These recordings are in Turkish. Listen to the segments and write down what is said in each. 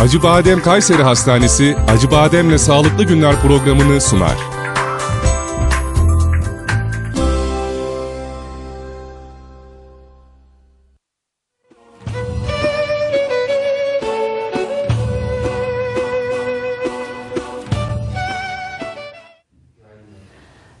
Acıbadem Kayseri Hastanesi Acıbadem'le Sağlıklı Günler programını sunar.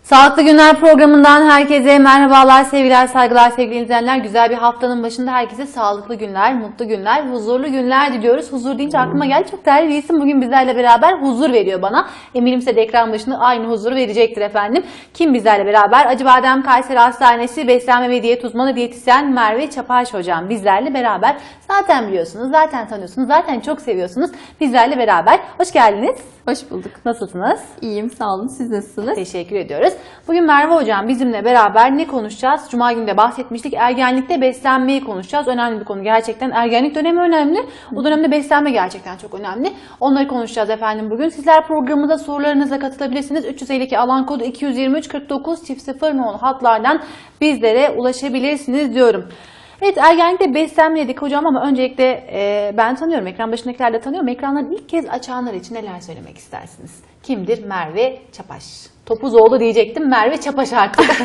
Sağlıklı Günler programından herkese merhabalar, sevgiler, saygılar sevgili izleyenler. Güzel bir haftanın başında herkese sağlıklı günler, mutlu günler, huzurlu günler diliyoruz. Huzur deyince aklıma geldi. Çok değerli bir isim bugün bizlerle beraber huzur veriyor bana. Eminim size de ekran başında aynı huzuru verecektir efendim. Kim bizlerle beraber? Acıbadem Kayseri Hastanesi Beslenme ve Diyet Uzmanı Diyetisyen Merve Çapaş Hocam bizlerle beraber. Zaten biliyorsunuz, zaten tanıyorsunuz, zaten çok seviyorsunuz. Bizlerle beraber. Hoş geldiniz. Hoş bulduk. Nasılsınız? İyiyim, sağ olun. Siz nasılsınız? Teşekkür ediyoruz. Bugün Merve Hocam bizimle beraber ne konuşacağız? Cuma günü de bahsetmiştik. Ergenlikte beslenmeyi konuşacağız. Önemli bir konu gerçekten. Ergenlik dönemi önemli. O dönemde beslenme gerçekten çok önemli. Onları konuşacağız efendim bugün. Sizler programımıza sorularınızla katılabilirsiniz. 352 alan kodu 223 49 çift 0 nolu hatlardan bizlere ulaşabilirsiniz diyorum. Evet ergenlikte beslenme dedik hocam ama öncelikle e, ben tanıyorum. Ekran başındakiler de tanıyorum. Ekranları ilk kez açanlar için neler söylemek istersiniz? Kimdir? Merve Çapaş. Topuzoğlu diyecektim. Merve Çapaş artık.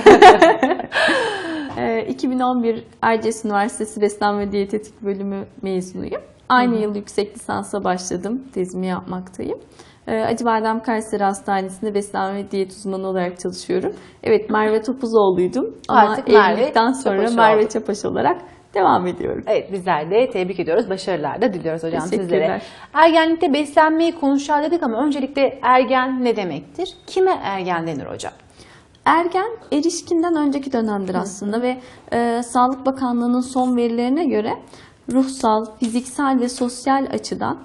Ee, 2011 Erciyes Üniversitesi Beslenme ve Diyetetik Bölümü mezunuyum. Aynı yıl yüksek lisansa başladım. Tezimi yapmaktayım. Ee, Acıbadem Kayseri Hastanesi'nde beslenme ve diyet uzmanı olarak çalışıyorum. Evet Merve Topuzoğlu'ydum ama Artık evlilikten sonra Çapaş Merve. Çapaş olarak devam ediyorum. evet bizler de tebrik ediyoruz. Başarılar da diliyoruz hocam sizlere. Ergenlikte beslenmeyi konuşacağız dedik ama öncelikle ergen ne demektir? Kime ergen denir hocam? Ergen erişkinden önceki dönemdir aslında ve e, Sağlık Bakanlığı'nın son verilerine göre ruhsal, fiziksel ve sosyal açıdan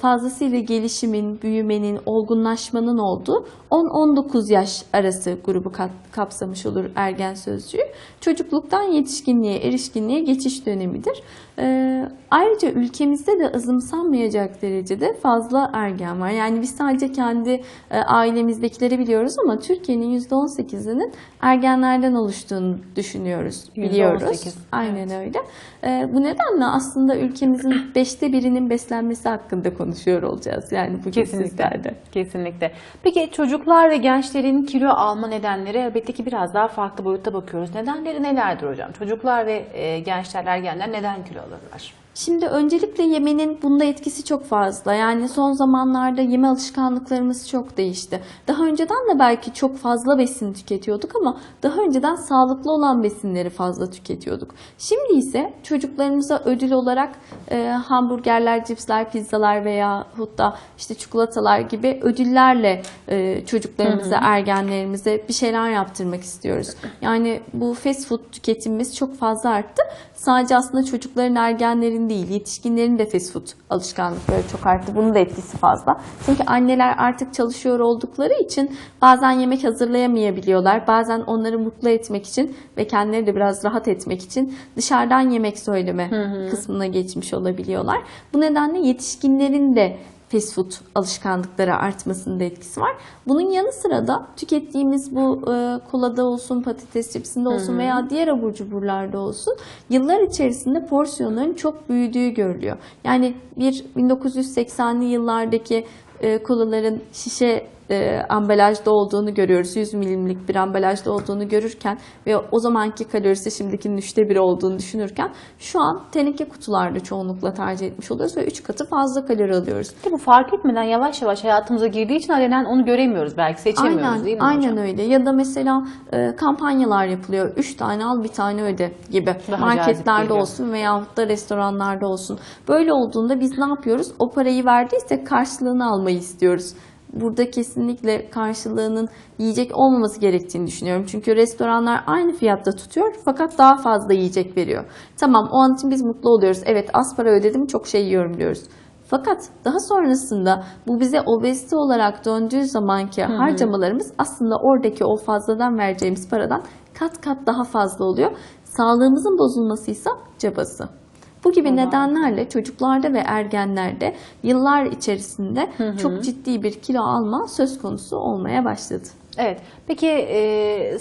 fazlasıyla gelişimin, büyümenin, olgunlaşmanın olduğu 10-19 yaş arası grubu kapsamış olur ergen sözcüğü. Çocukluktan yetişkinliğe, erişkinliğe geçiş dönemidir. E, ayrıca ülkemizde de azımsanmayacak derecede fazla ergen var. Yani biz sadece kendi e, ailemizdekileri biliyoruz ama Türkiye'nin %18'inin ergenlerden oluştuğunu düşünüyoruz, biliyoruz. %18, Aynen öyle. E, bu nedenle aslında ülkemizin beşte birinin beslenmesi hakkında konuşuyor olacağız. Yani bugün Kesinlikle. Kesinlikle. Peki çocuklar ve gençlerin kilo alma nedenleri elbette ki biraz daha farklı boyutta bakıyoruz. Nedenleri nelerdir hocam? Çocuklar ve e, gençler, ergenler neden kilo alırlar? Şimdi öncelikle yemenin bunda etkisi çok fazla. Yani son zamanlarda yeme alışkanlıklarımız çok değişti. Daha önceden de belki çok fazla besin tüketiyorduk ama daha önceden sağlıklı olan besinleri fazla tüketiyorduk. Şimdi ise çocuklarımıza ödül olarak e, hamburgerler, cipsler, pizzalar veya da işte çikolatalar gibi ödüllerle e, çocuklarımıza, ergenlerimize bir şeyler yaptırmak istiyoruz. Yani bu fast food tüketimimiz çok fazla arttı. Sadece aslında çocukların, ergenlerin değil, yetişkinlerin de fast food alışkanlıkları çok arttı. Bunun da etkisi fazla. Çünkü anneler artık çalışıyor oldukları için bazen yemek hazırlayamayabiliyorlar. Bazen onları mutlu etmek için ve kendileri de biraz rahat etmek için dışarıdan yemek söyleme kısmına geçmiş olabiliyorlar. Bu nedenle yetişkinlerin de fast food alışkanlıkları artmasında etkisi var. Bunun yanı sıra da tükettiğimiz bu e, kolada olsun, patates cipsinde olsun veya diğer abur cuburlarda olsun yıllar içerisinde porsiyonların çok büyüdüğü görülüyor. Yani bir 1980'li yıllardaki e, kolaların şişe e, ambalajda olduğunu görüyoruz. 100 milimlik bir ambalajda olduğunu görürken ve o zamanki kalorisi şimdikinin üçte biri olduğunu düşünürken şu an teneke kutularda çoğunlukla tercih etmiş oluyoruz ve 3 katı fazla kalori alıyoruz. Ki bu fark etmeden yavaş yavaş hayatımıza girdiği için alenen onu göremiyoruz belki seçemiyoruz Aynen, değil mi aynen hocam? öyle. Ya da mesela e, kampanyalar yapılıyor. 3 tane al bir tane öde gibi. Daha Marketlerde olsun veyahut da restoranlarda olsun. Böyle olduğunda biz ne yapıyoruz? O parayı verdiysek karşılığını almayı istiyoruz. Burada kesinlikle karşılığının yiyecek olmaması gerektiğini düşünüyorum. Çünkü restoranlar aynı fiyatta tutuyor fakat daha fazla yiyecek veriyor. Tamam o an için biz mutlu oluyoruz. Evet az para ödedim çok şey yiyorum diyoruz. Fakat daha sonrasında bu bize obezite olarak döndüğü zamanki harcamalarımız aslında oradaki o fazladan vereceğimiz paradan kat kat daha fazla oluyor. Sağlığımızın bozulmasıysa cabası. Bu gibi nedenlerle çocuklarda ve ergenlerde yıllar içerisinde çok ciddi bir kilo alma söz konusu olmaya başladı. Evet. Peki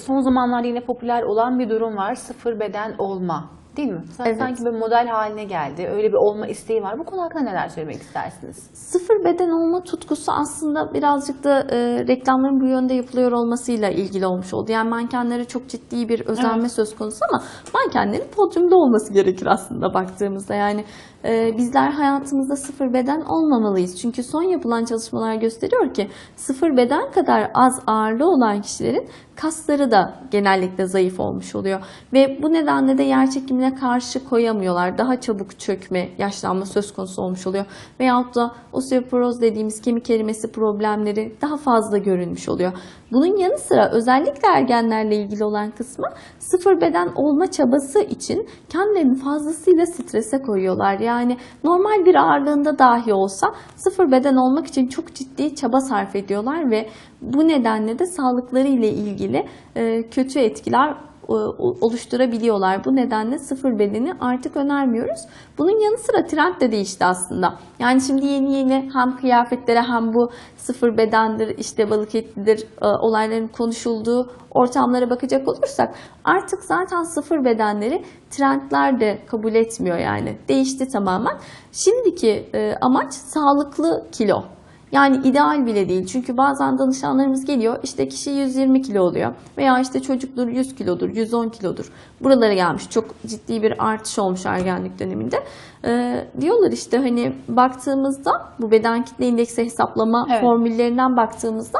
son zamanlarda yine popüler olan bir durum var. Sıfır beden olma. Değil mi? Sa- Evet. Sanki bir model haline geldi. Öyle bir olma isteği var. Bu konu hakkında neler söylemek istersiniz? Sıfır beden olma tutkusu aslında birazcık da e, reklamların bu yönde yapılıyor olmasıyla ilgili olmuş oldu. Yani mankenlere çok ciddi bir özenme söz konusu ama mankenlerin podyumda olması gerekir aslında baktığımızda. Yani bizler hayatımızda sıfır beden olmamalıyız. Çünkü son yapılan çalışmalar gösteriyor ki sıfır beden kadar az ağırlığı olan kişilerin kasları da genellikle zayıf olmuş oluyor. Ve bu nedenle de yer çekimine karşı koyamıyorlar. Daha çabuk çökme, yaşlanma söz konusu olmuş oluyor. Veyahut da osteoporoz dediğimiz kemik erimesi problemleri daha fazla görülmüş oluyor. Bunun yanı sıra özellikle ergenlerle ilgili olan kısmı sıfır beden olma çabası için kendilerini fazlasıyla strese koyuyorlar. Yani normal bir ağırlığında dahi olsa sıfır beden olmak için çok ciddi çaba sarf ediyorlar ve bu nedenle de sağlıkları ile ilgili kötü etkiler oluşturabiliyorlar. Bu nedenle sıfır bedeni artık önermiyoruz. Bunun yanı sıra trend de değişti aslında. Yani şimdi yeni yeni hem kıyafetlere hem bu sıfır bedendir, işte balık etlidir e, olayların konuşulduğu ortamlara bakacak olursak artık zaten sıfır bedenleri trendler de kabul etmiyor yani. Değişti tamamen. Şimdiki e, amaç sağlıklı kilo. Yani ideal bile değil. Çünkü bazen danışanlarımız geliyor işte kişi 120 kilo oluyor. Veya işte çocukdur 100 kilodur, 110 kilodur. Buralara gelmiş. Çok ciddi bir artış olmuş ergenlik döneminde. Ee, diyorlar işte hani baktığımızda bu beden kitle indeksi hesaplama Evet. formüllerinden baktığımızda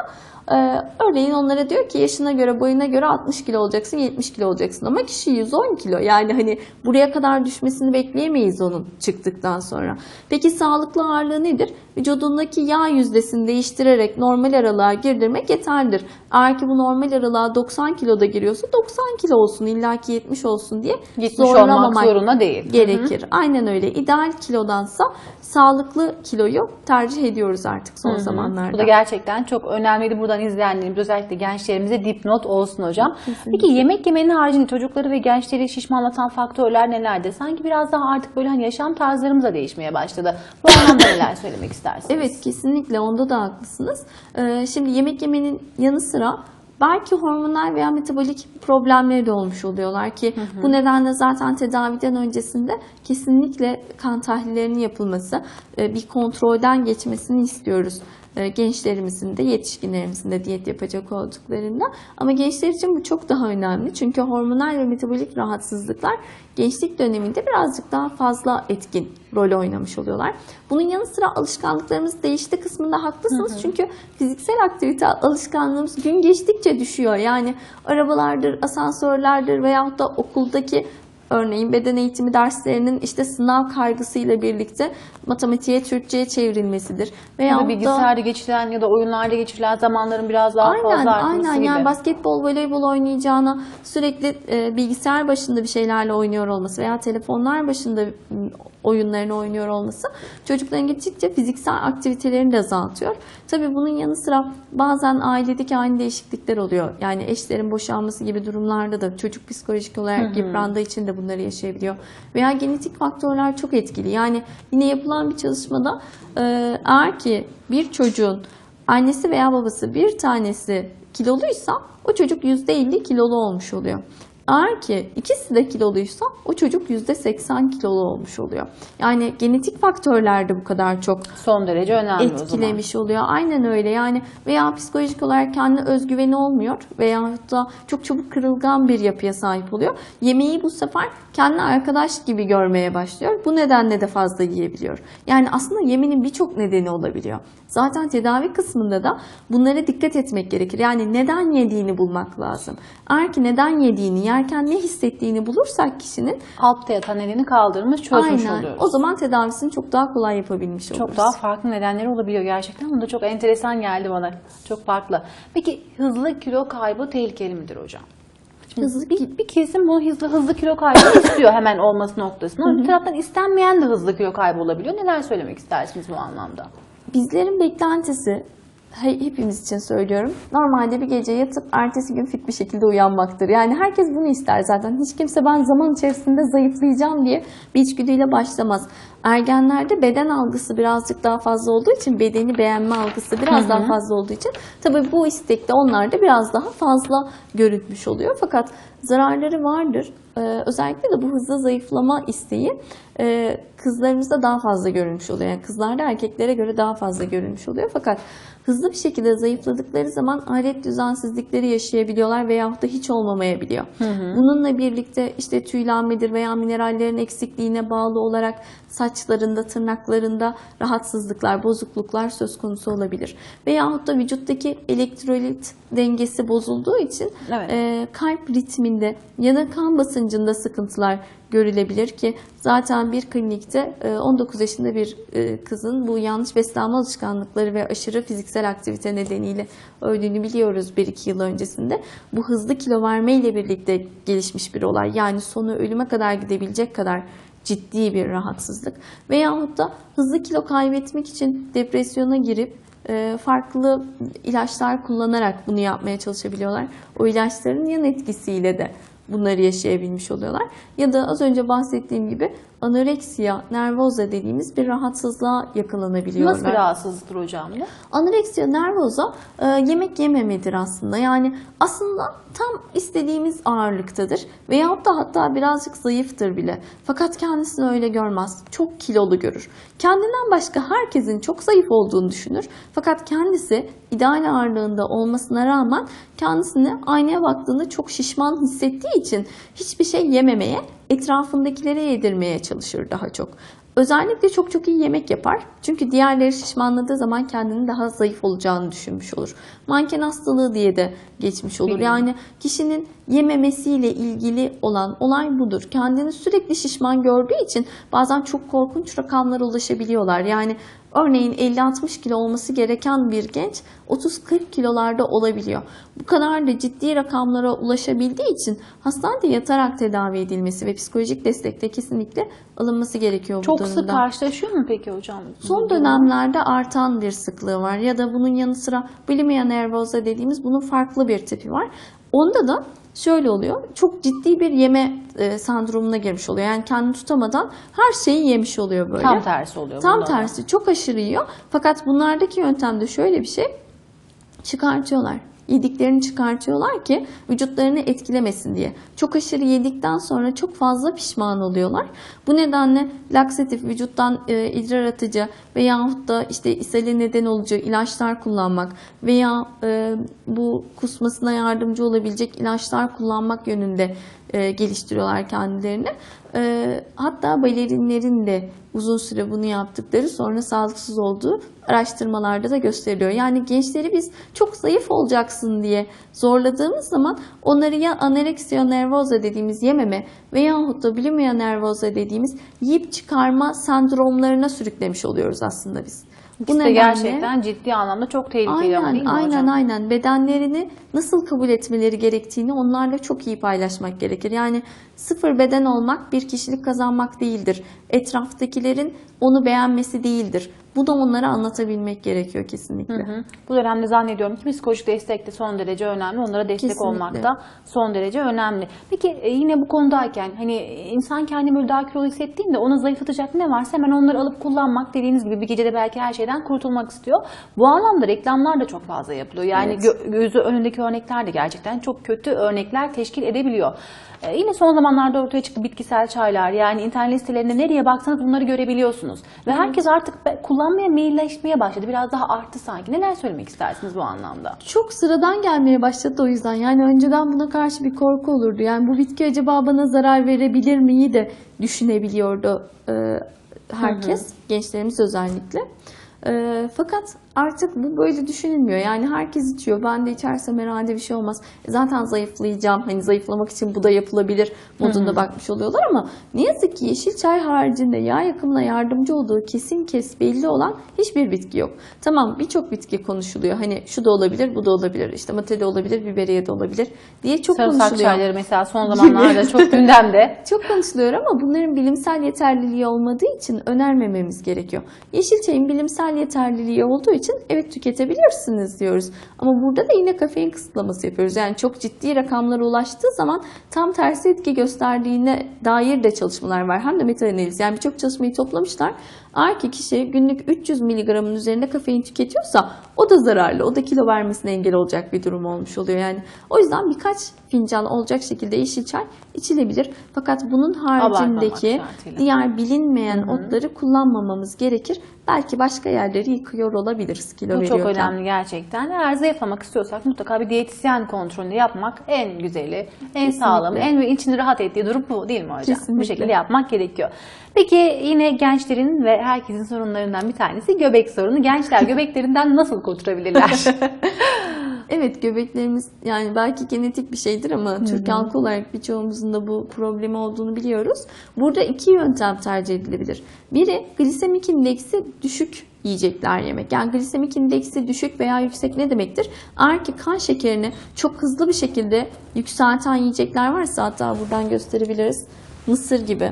örneğin onlara diyor ki yaşına göre boyuna göre 60 kilo olacaksın 70 kilo olacaksın ama kişi 110 kilo yani hani buraya kadar düşmesini bekleyemeyiz onun çıktıktan sonra. Peki sağlıklı ağırlığı nedir? Vücudundaki yağ yüzdesini değiştirerek normal aralığa girdirmek yeterlidir. Eğer ki bu normal aralığa 90 kiloda giriyorsa 90 kilo olsun illaki 70 olsun diye 70 olmak zorunda değil. gerekir. Aynen öyle. İdeal kilodansa sağlıklı kiloyu tercih ediyoruz artık son zamanlarda. Bu da gerçekten çok önemliydi. Buradan izleyenlerimiz özellikle gençlerimize dipnot olsun hocam. Peki yemek yemenin haricinde çocukları ve gençleri şişmanlatan faktörler nelerdir? Sanki biraz daha artık böyle hani yaşam tarzlarımız da değişmeye başladı. Bu anlamda neler söylemek istersiniz? Evet kesinlikle onda da haklısınız. Ee, şimdi yemek yemenin yanı sıra belki hormonal veya metabolik problemleri de olmuş oluyorlar ki bu nedenle zaten tedaviden öncesinde kesinlikle kan tahlillerinin yapılması, e, bir kontrolden geçmesini istiyoruz. E, Gençlerimizin de yetişkinlerimizin de diyet yapacak olduklarında. Ama gençler için bu çok daha önemli. Çünkü hormonal ve metabolik rahatsızlıklar gençlik döneminde birazcık daha fazla etkin rol oynamış oluyorlar. Bunun yanı sıra alışkanlıklarımız değişti kısmında haklısınız. Çünkü fiziksel aktivite alışkanlığımız gün geçtikçe düşüyor. Yani arabalardır, asansörlerdir veyahut da okuldaki Örneğin beden eğitimi derslerinin işte sınav kaygısıyla birlikte matematiğe, Türkçe'ye çevrilmesidir. Ya Veyahut da da bilgisayarda geçirilen ya da oyunlarda geçirilen zamanların biraz daha aynen, fazla artması aynen. gibi. Yani basketbol, voleybol oynayacağına sürekli e, bilgisayar başında bir şeylerle oynuyor olması veya telefonlar başında oyunlarını oynuyor olması çocukların gittikçe fiziksel aktivitelerini de azaltıyor. Tabii bunun yanı sıra bazen ailedeki aynı değişiklikler oluyor. Yani eşlerin boşanması gibi durumlarda da çocuk psikolojik olarak yıprandığı için de bunları yaşayabiliyor. Veya genetik faktörler çok etkili. Yani yine yapılan bir çalışmada e, eğer ki bir çocuğun annesi veya babası bir tanesi kiloluysa o çocuk %50 kilolu olmuş oluyor. Eğer ki ikisi de kiloluysa o çocuk %80 kilolu olmuş oluyor. Yani genetik faktörler de bu kadar çok Son derece önemli o zaman. etkilemiş oluyor. Aynen öyle yani veya psikolojik olarak kendi özgüveni olmuyor veya da çok çabuk kırılgan bir yapıya sahip oluyor. Yemeği bu sefer kendi arkadaş gibi görmeye başlıyor. Bu nedenle de fazla yiyebiliyor. Yani aslında yemenin birçok nedeni olabiliyor. Zaten tedavi kısmında da bunlara dikkat etmek gerekir. Yani neden yediğini bulmak lazım. Eğer ki neden yediğini, yerken ne hissettiğini bulursak kişinin Altta yatan elini kaldırmış çözmüş aynen oluyoruz. o zaman tedavisini çok daha kolay yapabilmiş oluruz. Çok daha farklı nedenleri olabiliyor gerçekten. Bu da çok enteresan geldi bana. Çok farklı. Peki hızlı kilo kaybı tehlikeli midir hocam? Hızlı Bir, bir kesim bu hızlı hızlı kilo kaybı istiyor hemen olması noktasında. Ama bir taraftan istenmeyen de hızlı kilo kaybı olabiliyor. Neler söylemek istersiniz bu anlamda? Bizlerin beklentisi hepimiz için söylüyorum. Normalde bir gece yatıp ertesi gün fit bir şekilde uyanmaktır. Yani herkes bunu ister zaten. Hiç kimse ben zaman içerisinde zayıflayacağım diye bir içgüdüyle başlamaz. Ergenlerde beden algısı birazcık daha fazla olduğu için, bedeni beğenme algısı biraz daha fazla olduğu için tabii bu istek de onlarda biraz daha fazla görünmüş oluyor. Fakat zararları vardır. Ee, özellikle de bu hızlı zayıflama isteği e, kızlarımızda daha fazla görülmüş oluyor. Yani kızlarda erkeklere göre daha fazla görülmüş oluyor. Fakat hızlı bir şekilde zayıfladıkları zaman adet düzensizlikleri yaşayabiliyorlar veyahut da hiç olmamayabiliyor. Bununla birlikte işte tüylenmedir veya minerallerin eksikliğine bağlı olarak saçlarında, tırnaklarında rahatsızlıklar, bozukluklar söz konusu olabilir. Veyahut da vücuttaki elektrolit dengesi bozulduğu için Evet. e, kalp ritminde ya da kan basıncında sıkıntılar görülebilir ki zaten bir klinikte e, 19 yaşında bir kızın bu yanlış beslenme alışkanlıkları ve aşırı fiziksel aktivite nedeniyle öldüğünü biliyoruz 1-2 yıl öncesinde. Bu hızlı kilo verme ile birlikte gelişmiş bir olay. Yani sonu ölüme kadar gidebilecek kadar ciddi bir rahatsızlık. Veyahut da hızlı kilo kaybetmek için depresyona girip e, farklı ilaçlar kullanarak bunu yapmaya çalışabiliyorlar. O ilaçların yan etkisiyle de bunları yaşayabilmiş oluyorlar. Ya da az önce bahsettiğim gibi anoreksiya nervoza dediğimiz bir rahatsızlığa yakalanabiliyorlar. Nasıl bir rahatsızlıktır hocam bu? Anoreksiya nervoza e, yemek yememedir aslında. Yani aslında tam istediğimiz ağırlıktadır. Veyahut da hatta birazcık zayıftır bile. Fakat kendisini öyle görmez. Çok kilolu görür. Kendinden başka herkesin çok zayıf olduğunu düşünür. Fakat kendisi ideal ağırlığında olmasına rağmen kendisini aynaya baktığında çok şişman hissettiği için hiçbir şey yememeye, etrafındakilere yedirmeye çalışır daha çok. Özellikle çok çok iyi yemek yapar. Çünkü diğerleri şişmanladığı zaman kendini daha zayıf olacağını düşünmüş olur. Manken hastalığı diye de geçmiş olur. Yani kişinin yememesiyle ilgili olan olay budur. Kendini sürekli şişman gördüğü için bazen çok korkunç rakamlara ulaşabiliyorlar. Yani örneğin 50-60 kilo olması gereken bir genç 30-40 kilolarda olabiliyor. Bu kadar da ciddi rakamlara ulaşabildiği için hastanede yatarak tedavi edilmesi ve psikolojik destekte kesinlikle alınması gerekiyor bu Çok durumda. sık karşılaşıyor mu peki hocam? Son dönemlerde artan bir sıklığı var ya da bunun yanı sıra bulimia nervosa dediğimiz bunun farklı bir tipi var. Onda da şöyle oluyor. Çok ciddi bir yeme e, sendromuna girmiş oluyor. Yani kendini tutamadan her şeyi yemiş oluyor böyle. Tam tersi oluyor. Tam bunda da. tersi çok aşırı yiyor. Fakat bunlardaki yöntemde şöyle bir şey çıkartıyorlar. Yediklerini çıkartıyorlar ki vücutlarını etkilemesin diye. Çok aşırı yedikten sonra çok fazla pişman oluyorlar. Bu nedenle laksatif vücuttan e, idrar atıcı veyahut da işte ishale neden olucu ilaçlar kullanmak veya e, bu kusmasına yardımcı olabilecek ilaçlar kullanmak yönünde e, geliştiriyorlar kendilerini. E, hatta balerinlerin de uzun süre bunu yaptıkları sonra sağlıksız olduğu araştırmalarda da gösteriliyor. Yani gençleri biz çok zayıf olacaksın diye zorladığımız zaman onları ya anoreksiya nervoza dediğimiz yememe veyahut da bulimia nervoza dediğimiz yiyip çıkarma sendromlarına sürüklemiş oluyoruz aslında biz. İkisi de gerçekten ciddi anlamda çok tehlikeli ama değil Aynen, mi aynen, hocam? aynen. Bedenlerini nasıl kabul etmeleri gerektiğini onlarla çok iyi paylaşmak gerekir. Yani sıfır beden olmak bir kişilik kazanmak değildir. Etraftakilerin onu beğenmesi değildir. Bu da onlara anlatabilmek gerekiyor kesinlikle. Hı. Bu dönemde zannediyorum ki psikolojik destek de son derece önemli. Onlara destek Kesinlikle. olmak da son derece önemli. Peki e, yine bu konudayken hani insan kendini böyle daha kilolu hissettiğinde onu zayıflatacak ne varsa hemen onları alıp kullanmak dediğiniz gibi bir gecede belki her şeyden kurtulmak istiyor. Bu anlamda reklamlar da çok fazla yapılıyor. Yani Evet. gö- gözü önündeki örnekler de gerçekten çok kötü örnekler teşkil edebiliyor. E, yine son zamanlarda ortaya çıktı bitkisel çaylar. Yani internet sitelerinde nereye baksanız bunları görebiliyorsunuz. Ve herkes artık be- kullanmaya meyilleşmeye başladı. Biraz daha arttı sanki. Neler söylemek istersiniz bu anlamda? Çok sıradan gelmeye başladı o yüzden. Yani önceden buna karşı bir korku olurdu. Yani bu bitki acaba bana zarar verebilir miyi de düşünebiliyordu e, herkes, gençlerimiz özellikle. E, fakat artık bu böyle düşünülmüyor. Yani herkes içiyor. Ben de içersem herhalde bir şey olmaz. E, zaten zayıflayacağım. Hani zayıflamak için bu da yapılabilir modunda bakmış oluyorlar ama ne yazık ki yeşil çay haricinde yağ yakımına yardımcı olduğu kesin kes belli olan hiçbir bitki yok. Tamam birçok bitki konuşuluyor. Hani şu da olabilir, bu da olabilir. İşte mate de olabilir, biberiye de olabilir diye çok Sarımsak konuşuluyor. çayları mesela son zamanlarda çok gündemde. Çok konuşuluyor ama bunların bilimsel yeterliliği olmadığı için önermememiz gerekiyor. Yeşil çayın bilimsel yeterliliği olduğu için evet tüketebilirsiniz diyoruz. Ama burada da yine kafein kısıtlaması yapıyoruz. Yani çok ciddi rakamlara ulaştığı zaman tam tersi etki gösterdiğine dair de çalışmalar var. Hem de meta-analiz. Yani birçok çalışmayı toplamışlar. Eğer ki kişi günlük 300 mg'ın üzerinde kafein tüketiyorsa o da zararlı. O da kilo vermesine engel olacak bir durum olmuş oluyor yani. O yüzden birkaç fincan olacak şekilde yeşil çay içilebilir. Fakat bunun haricindeki diğer bilinmeyen otları kullanmamamız gerekir. Belki başka yerleri yıkıyor olabiliriz kilo Bu çok veriyorken. önemli gerçekten. Eğer zayıflamak istiyorsak mutlaka bir diyetisyen kontrolünü yapmak en güzeli, en sağlamı, en için rahat ettiği durum bu değil mi hocam? Bu Kesinlikle. şekilde yapmak gerekiyor. Peki yine gençlerin ve herkesin sorunlarından bir tanesi göbek sorunu. Gençler göbeklerinden nasıl kurtulabilirler? Evet göbeklerimiz yani belki genetik bir şeydir ama Türk halkı olarak birçoğumuzun da bu problemi olduğunu biliyoruz. Burada iki yöntem tercih edilebilir. Biri glisemik indeksi düşük yiyecekler yemek. Yani glisemik indeksi düşük veya yüksek ne demektir? Eğer ki kan şekerini çok hızlı bir şekilde yükselten yiyecekler varsa hatta buradan gösterebiliriz. Mısır gibi,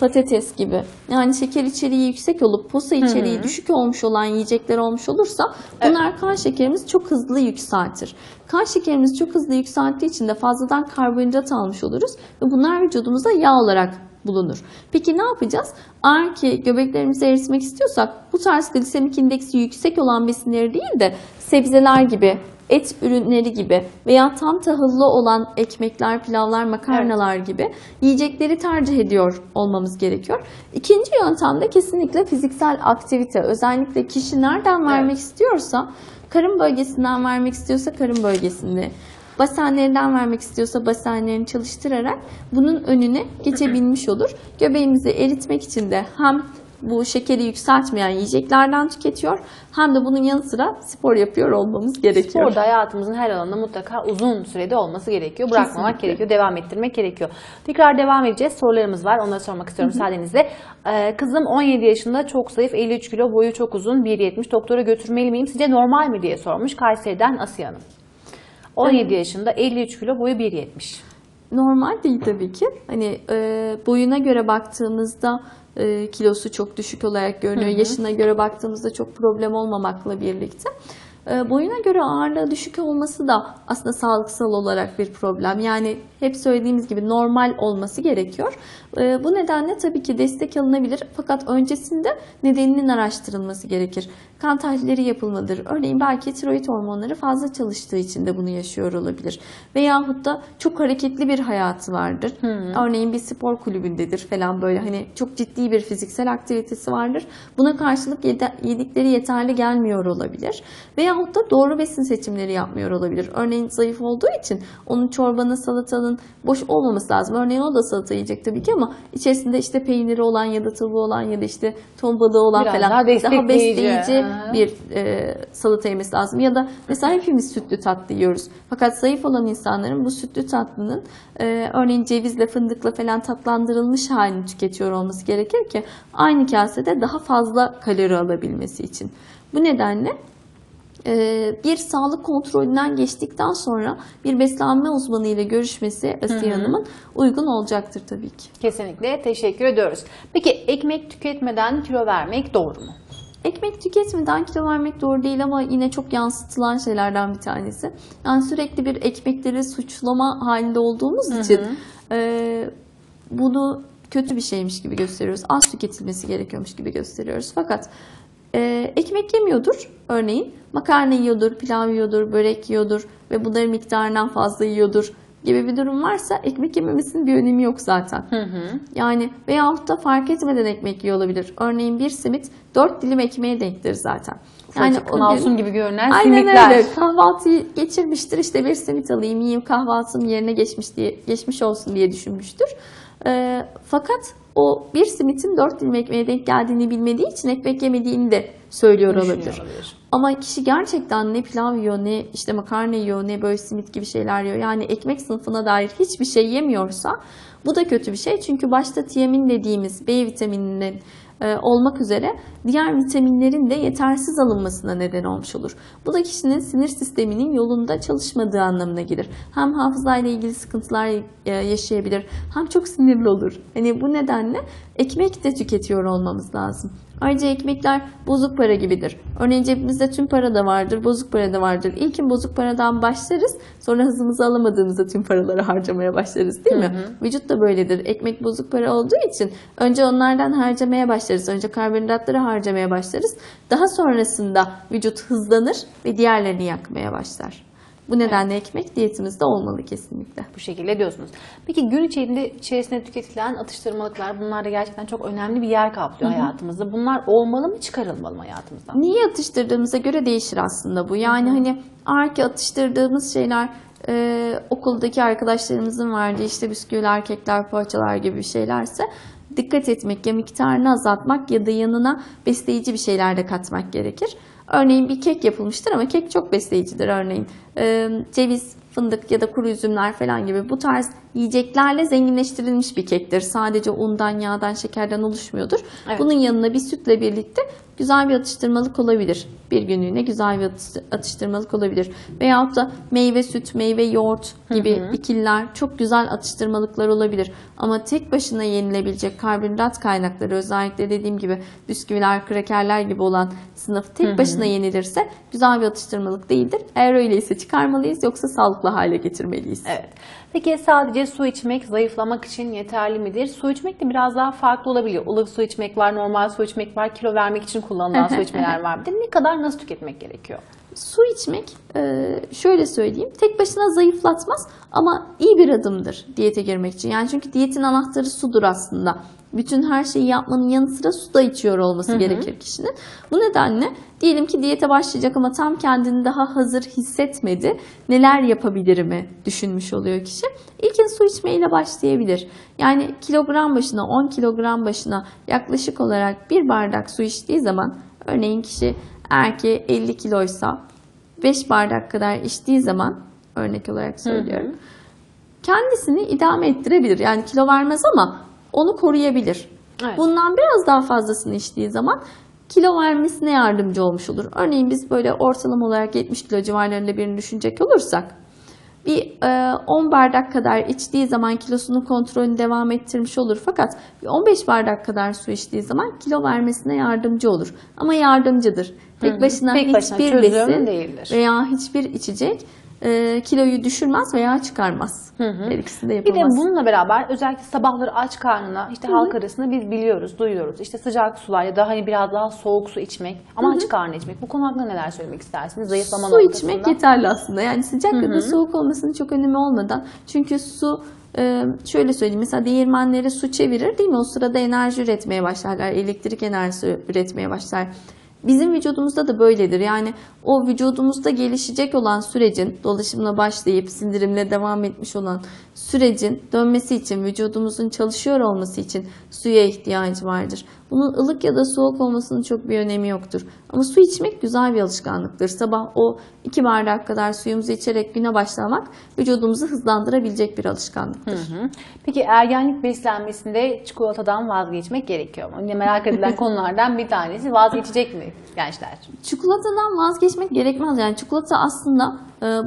patates gibi. Yani şeker içeriği yüksek olup posa içeriği düşük olmuş olan yiyecekler olmuş olursa bunlar kan şekerimizi çok hızlı yükseltir. Kan şekerimiz çok hızlı yükselttiği için de fazladan karbonhidrat almış oluruz ve bunlar vücudumuzda yağ olarak bulunur. Peki ne yapacağız? Eğer ki göbeklerimizi eritmek istiyorsak bu tarz glisemik indeksi yüksek olan besinleri değil de sebzeler gibi, et ürünleri gibi veya tam tahıllı olan ekmekler, pilavlar, makarnalar gibi yiyecekleri tercih ediyor olmamız gerekiyor. İkinci yöntem de kesinlikle fiziksel aktivite. Özellikle kişi nereden vermek istiyorsa, karın bölgesinden vermek istiyorsa karın bölgesinde, basenlerinden vermek istiyorsa basenlerini çalıştırarak bunun önüne geçebilmiş olur. Göbeğimizi eritmek için de hem bu şekeri yükseltmeyen yiyeceklerden tüketiyor hem de bunun yanı sıra spor yapıyor olmamız gerekiyor. Spor da hayatımızın her alanında mutlaka uzun sürede olması gerekiyor. Bırakmamak Kesinlikle. gerekiyor, devam ettirmek gerekiyor. Tekrar devam edeceğiz. Sorularımız var. Onları sormak istiyorum müsaadenizle. Ee, kızım 17 yaşında, çok zayıf, 53 kilo, boyu çok uzun, 1.70. Doktora götürmeli miyim? Sizce normal mi diye sormuş Kayseri'den Asiye Hanım. 17 yaşında, 53 kilo, boyu 1.70. Normal değil tabii ki. Hani e, boyuna göre baktığımızda e, kilosu çok düşük olarak görünüyor. Yaşına göre baktığımızda çok problem olmamakla birlikte. E, boyuna göre ağırlığı düşük olması da aslında sağlıksal olarak bir problem. Yani hep söylediğimiz gibi normal olması gerekiyor. E, bu nedenle tabii ki destek alınabilir. Fakat öncesinde nedeninin araştırılması gerekir. Kan tahlilleri yapılmalıdır. Örneğin belki tiroid hormonları fazla çalıştığı için de bunu yaşıyor olabilir. Veyahut da çok hareketli bir hayatı vardır. Örneğin bir spor kulübündedir falan böyle hani çok ciddi bir fiziksel aktivitesi vardır. Buna karşılık yedikleri yeterli gelmiyor olabilir. Veyahut da doğru besin seçimleri yapmıyor olabilir. Örneğin zayıf olduğu için onun çorbanın, salatanın boş olmaması lazım. Örneğin o da salata yiyecek tabii ki ama içerisinde işte peyniri olan ya da tavuğu olan ya da işte ton balığı olan Biraz falan daha besleyici Aha. Bir e, salata yemesi lazım. Ya da mesela hepimiz sütlü tatlı yiyoruz. Fakat zayıf olan insanların bu sütlü tatlının e, örneğin cevizle fındıkla falan tatlandırılmış halini tüketiyor olması gerekir ki aynı kasede daha fazla kalori alabilmesi için. Bu nedenle e, bir sağlık kontrolünden geçtikten sonra bir beslenme uzmanı ile görüşmesi Asiye Hanım'ın uygun olacaktır tabii ki. Kesinlikle teşekkür ediyoruz. Peki ekmek tüketmeden kilo vermek doğru mu? Ekmek tüketmeden kilo vermek doğru değil ama yine çok yansıtılan şeylerden bir tanesi. Yani sürekli bir ekmekleri suçlama halinde olduğumuz için e, bunu kötü bir şeymiş gibi gösteriyoruz. Az tüketilmesi gerekiyormuş gibi gösteriyoruz. Fakat e, ekmek yemiyordur örneğin. Makarna yiyordur, pilav yiyordur, börek yiyordur ve bunların miktarından fazla yiyordur gibi bir durum varsa ekmek yememesinin bir önemi yok zaten. Yani veyahut da fark etmeden ekmek yiyor olabilir. Örneğin bir simit 4 dilim ekmeğe denktir zaten. Yani gün- masum gibi görünen Aynen simitler. öyle. Kahvaltıyı geçirmiştir. işte bir simit alayım, yiyeyim kahvaltım yerine geçmiş diye geçmiş olsun diye düşünmüştür. Ee, fakat o bir simitin dört dilim ekmeğe denk geldiğini bilmediği için ekmek yemediğini de söylüyor olabilir. Ama kişi gerçekten ne pilav yiyor, ne işte makarna yiyor, ne böyle simit gibi şeyler yiyor. Yani ekmek sınıfına dair hiçbir şey yemiyorsa bu da kötü bir şey. Çünkü başta tiamin dediğimiz B vitamininin e, olmak üzere diğer vitaminlerin de yetersiz alınmasına neden olmuş olur. Bu da kişinin sinir sisteminin yolunda çalışmadığı anlamına gelir. Hem hafızayla ilgili sıkıntılar e, yaşayabilir, hem çok sinirli olur. Hani bu nedenle ekmek de tüketiyor olmamız lazım. Ayrıca ekmekler bozuk para gibidir. Örneğin cebimizde tüm para da vardır, bozuk para da vardır. İlkin bozuk paradan başlarız, sonra hızımızı alamadığımızda tüm paraları harcamaya başlarız değil mi? Vücut da böyledir. Ekmek bozuk para olduğu için önce onlardan harcamaya başlarız. Önce karbonhidratları harcamaya başlarız. Daha sonrasında vücut hızlanır ve diğerlerini yakmaya başlar. Bu nedenle ekmek diyetimizde olmalı kesinlikle. Bu şekilde diyorsunuz. Peki gün içerisinde, içerisinde tüketilen atıştırmalıklar bunlar da gerçekten çok önemli bir yer kaplıyor hayatımızda. Bunlar olmalı mı çıkarılmalı mı hayatımızdan? Neyi atıştırdığımıza göre değişir aslında bu. Yani hani eğer ki atıştırdığımız şeyler e, okuldaki arkadaşlarımızın verdiği işte bisküviler, kekler, poğaçalar gibi şeylerse dikkat etmek ya miktarını azaltmak ya da yanına besleyici bir şeyler de katmak gerekir. Örneğin bir kek yapılmıştır ama kek çok besleyicidir örneğin. Ceviz, fındık ya da kuru üzümler falan gibi bu tarz yiyeceklerle zenginleştirilmiş bir kektir. Sadece undan, yağdan, şekerden oluşmuyordur. Evet. Bunun yanına bir sütle birlikte güzel bir atıştırmalık olabilir. Bir günlüğüne güzel bir atış- atıştırmalık olabilir. Veyahut da meyve süt, meyve yoğurt gibi ikililer çok güzel atıştırmalıklar olabilir. Ama tek başına yenilebilecek karbonhidrat kaynakları özellikle dediğim gibi bisküviler, krakerler gibi olan sınıf tek başına yenilirse güzel bir atıştırmalık değildir. Eğer öyleyse çıkarmalıyız yoksa sağlıklı hale getirmeliyiz. Evet. Peki sadece su içmek zayıflamak için yeterli midir? Su içmek de biraz daha farklı olabiliyor. Ilık su içmek var, normal su içmek var, kilo vermek için kullanılan su içmeler var. Bir de ne kadar nasıl tüketmek gerekiyor? Su içmek e, şöyle söyleyeyim tek başına zayıflatmaz ama iyi bir adımdır diyete girmek için. Yani çünkü diyetin anahtarı sudur aslında. Bütün her şeyi yapmanın yanı sıra su da içiyor olması gerekir kişinin. Bu nedenle diyelim ki diyete başlayacak ama tam kendini daha hazır hissetmedi. Neler yapabilirimi düşünmüş oluyor kişi. İlkin su içmeyle başlayabilir. Yani kilogram başına 10 kilogram başına yaklaşık olarak bir bardak su içtiği zaman örneğin kişi eğer ki 50 kiloysa 5 bardak kadar içtiği zaman örnek olarak söylüyorum. Kendisini idame ettirebilir. Yani kilo vermez ama onu koruyabilir. Evet. Bundan biraz daha fazlasını içtiği zaman kilo vermesine yardımcı olmuş olur. Örneğin biz böyle ortalama olarak 70 kilo civarlarında birini düşünecek olursak bir e, 10 bardak kadar içtiği zaman kilosunun kontrolünü devam ettirmiş olur. Fakat bir 15 bardak kadar su içtiği zaman kilo vermesine yardımcı olur. Ama yardımcıdır. Tek başına Tek başına hiçbir çözüm besin değildir. veya hiçbir içecek e, kiloyu düşürmez veya çıkarmaz. Her ikisi de Bir de bununla beraber özellikle sabahları aç karnına işte halk arasında biz biliyoruz, duyuyoruz. İşte sıcak sular ya da hani biraz daha soğuk su içmek ama aç karnına içmek. Bu konu hakkında neler söylemek istersiniz? Zayıflama su noktasında. içmek yeterli aslında. Yani sıcak ya da soğuk olmasının çok önemi olmadan. Çünkü su e, şöyle söyleyeyim mesela değirmenlere su çevirir değil mi? O sırada enerji üretmeye başlarlar. Elektrik enerjisi üretmeye başlar. Bizim vücudumuzda da böyledir. Yani o vücudumuzda gelişecek olan sürecin dolaşımla başlayıp sindirimle devam etmiş olan sürecin dönmesi için vücudumuzun çalışıyor olması için suya ihtiyacı vardır. Bunun ılık ya da soğuk olmasının çok bir önemi yoktur. Ama su içmek güzel bir alışkanlıktır. Sabah o iki bardak kadar suyumuzu içerek güne başlamak vücudumuzu hızlandırabilecek bir alışkanlıktır. Hı. Peki ergenlik beslenmesinde çikolatadan vazgeçmek gerekiyor mu? Yine merak edilen konulardan bir tanesi. Vazgeçecek mi gençler? Çikolatadan vazgeçmek gerekmez. Yani çikolata aslında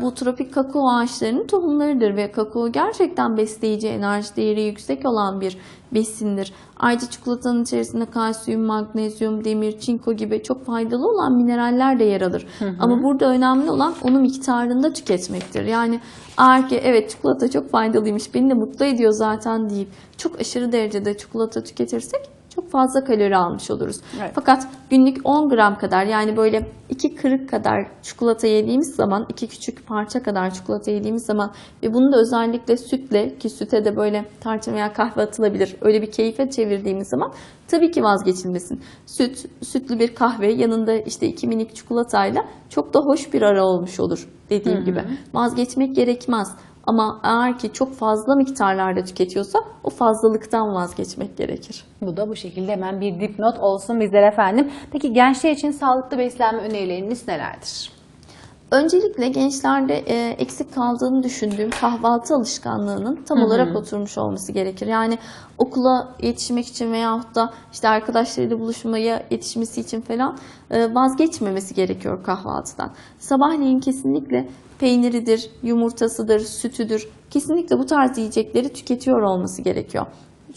bu tropik kakao ağaçlarının tohumlarıdır ve kakao gerçekten besleyici, enerji değeri yüksek olan bir besindir. Ayrıca çikolatanın içerisinde kalsiyum, magnezyum, demir, çinko gibi çok faydalı olan mineraller de yer alır. Ama burada önemli olan onu miktarında tüketmektir. Yani eğer ki evet çikolata çok faydalıymış, beni de mutlu ediyor zaten deyip çok aşırı derecede çikolata tüketirsek çok fazla kalori almış oluruz. Evet. Fakat günlük 10 gram kadar yani böyle iki kırık kadar çikolata yediğimiz zaman, iki küçük parça kadar çikolata yediğimiz zaman ve bunu da özellikle sütle ki süte de böyle tarçın veya kahve atılabilir. Öyle bir keyfe çevirdiğimiz zaman tabii ki vazgeçilmesin. Süt, sütlü bir kahve yanında işte iki minik çikolatayla çok da hoş bir ara olmuş olur dediğim gibi. Vazgeçmek gerekmez. Ama eğer ki çok fazla miktarlarda tüketiyorsa o fazlalıktan vazgeçmek gerekir. Bu da bu şekilde hemen bir dipnot olsun bizlere efendim. Peki gençler için sağlıklı beslenme önerileriniz nelerdir? Öncelikle gençlerde e, eksik kaldığını düşündüğüm kahvaltı alışkanlığının tam olarak oturmuş olması gerekir. Yani okula yetişmek için veyahut da işte arkadaşlarıyla buluşmaya yetişmesi için falan e, vazgeçmemesi gerekiyor kahvaltıdan. Sabahleyin kesinlikle peyniridir, yumurtasıdır, sütüdür. Kesinlikle bu tarz yiyecekleri tüketiyor olması gerekiyor.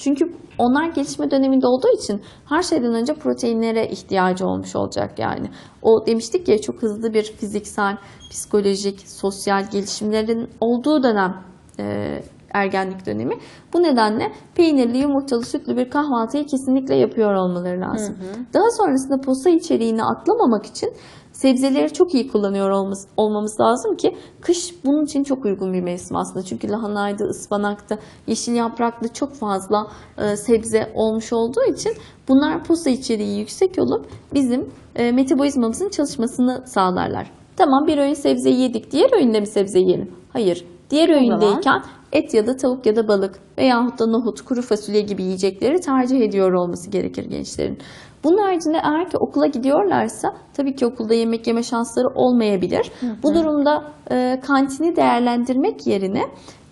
Çünkü onlar gelişme döneminde olduğu için her şeyden önce proteinlere ihtiyacı olmuş olacak yani. O demiştik ya çok hızlı bir fiziksel, psikolojik, sosyal gelişimlerin olduğu dönem e, ergenlik dönemi. Bu nedenle peynirli, yumurtalı, sütlü bir kahvaltıyı kesinlikle yapıyor olmaları lazım. Daha sonrasında posa içeriğini atlamamak için sebzeleri çok iyi kullanıyor olmamız, olmamız lazım ki kış bunun için çok uygun bir mevsim aslında. Çünkü lahanaydı, ıspanaktı, yeşil yapraklı çok fazla e, sebze olmuş olduğu için bunlar posa içeriği yüksek olup bizim e, metabolizmamızın çalışmasını sağlarlar. Tamam bir öğün sebze yedik, diğer öğünde mi sebze yiyelim? Hayır. Diğer öğündeyken et ya da tavuk ya da balık veyahut da nohut, kuru fasulye gibi yiyecekleri tercih ediyor olması gerekir gençlerin. Bunun haricinde eğer ki okula gidiyorlarsa tabii ki okulda yemek yeme şansları olmayabilir. Bu durumda e, kantini değerlendirmek yerine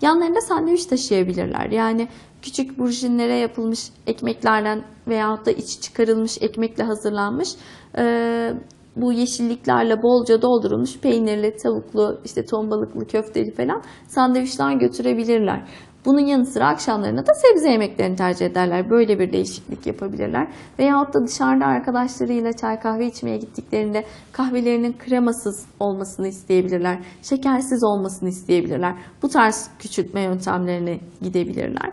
yanlarında sandviç taşıyabilirler. Yani küçük burjinlere yapılmış ekmeklerden veyahut da içi çıkarılmış ekmekle hazırlanmış e, bu yeşilliklerle bolca doldurulmuş peynirli, tavuklu, işte ton balıklı, köfteli falan sandviçler götürebilirler. Bunun yanı sıra akşamlarında da sebze yemeklerini tercih ederler. Böyle bir değişiklik yapabilirler. Veyahut da dışarıda arkadaşlarıyla çay kahve içmeye gittiklerinde kahvelerinin kremasız olmasını isteyebilirler. Şekersiz olmasını isteyebilirler. Bu tarz küçültme yöntemlerine gidebilirler.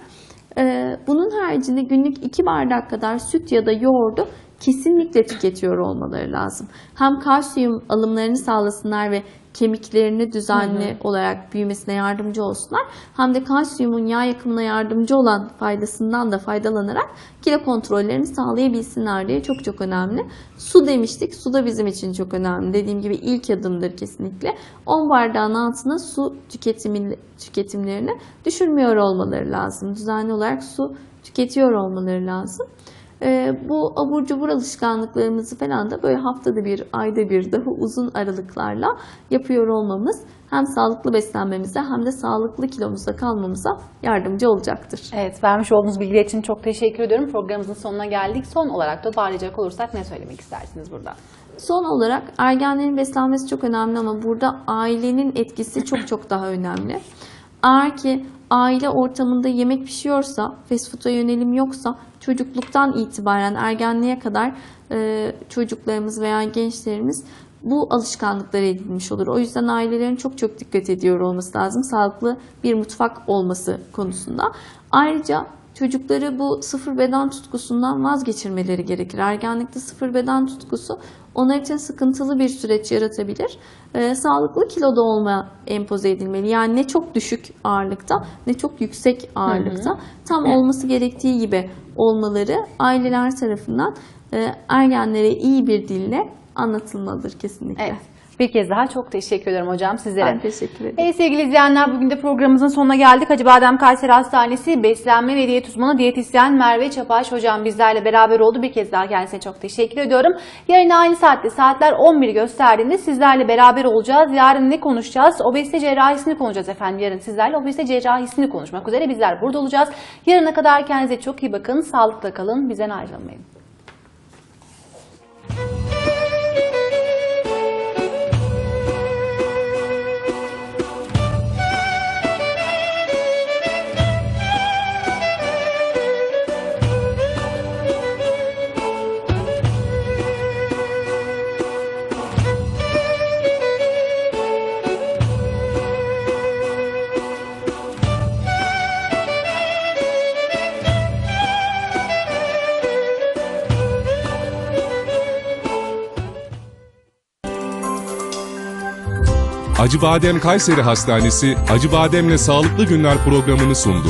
Ee, Bunun haricinde günlük 2 bardak kadar süt ya da yoğurdu kesinlikle tüketiyor olmaları lazım. Hem kalsiyum alımlarını sağlasınlar ve kemiklerini düzenli olarak büyümesine yardımcı olsunlar. Hem de kalsiyumun yağ yakımına yardımcı olan faydasından da faydalanarak kilo kontrollerini sağlayabilsinler diye çok çok önemli. Su demiştik. Su da bizim için çok önemli. Dediğim gibi ilk adımdır kesinlikle. 10 bardağın altına su tüketimi, tüketimlerini düşürmüyor olmaları lazım. Düzenli olarak su tüketiyor olmaları lazım. Ee, bu abur cubur alışkanlıklarımızı falan da böyle haftada bir, ayda bir daha uzun aralıklarla yapıyor olmamız hem sağlıklı beslenmemize hem de sağlıklı kilomuzda kalmamıza yardımcı olacaktır. Evet, vermiş olduğunuz bilgiler için çok teşekkür ediyorum. Programımızın sonuna geldik. Son olarak toparlayacak olursak ne söylemek istersiniz burada? Son olarak ergenlerin beslenmesi çok önemli ama burada ailenin etkisi çok çok daha önemli. Eğer ki aile ortamında yemek pişiyorsa, fast food'a yönelim yoksa çocukluktan itibaren ergenliğe kadar e, çocuklarımız veya gençlerimiz bu alışkanlıkları edinmiş olur. O yüzden ailelerin çok çok dikkat ediyor olması lazım. Sağlıklı bir mutfak olması konusunda. Ayrıca çocukları bu sıfır beden tutkusundan vazgeçirmeleri gerekir. Ergenlikte sıfır beden tutkusu onlar için sıkıntılı bir süreç yaratabilir. Ee, sağlıklı kiloda olma empoze edilmeli. Yani ne çok düşük ağırlıkta ne çok yüksek ağırlıkta. Tam olması gerektiği gibi olmaları aileler tarafından e, ergenlere iyi bir dille anlatılmalıdır kesinlikle. Evet. Bir kez daha çok teşekkür ederim hocam sizlere. Ben teşekkür ederim. Evet sevgili izleyenler bugün de programımızın sonuna geldik. Hacıbadem Kayseri Hastanesi Beslenme ve Diyet Uzmanı diyetisyen Merve Çapaş hocam bizlerle beraber oldu. Bir kez daha kendisine çok teşekkür ediyorum. Yarın aynı saatte saatler 11 gösterdiğinde sizlerle beraber olacağız. Yarın ne konuşacağız? Obezite cerrahisini konuşacağız efendim. Yarın sizlerle obezite cerrahisini konuşmak üzere bizler burada olacağız. Yarına kadar kendinize çok iyi bakın. Sağlıkla kalın. Bizden ayrılmayın. Acıbadem Kayseri Hastanesi Acıbadem'le Sağlıklı Günler programını sundu.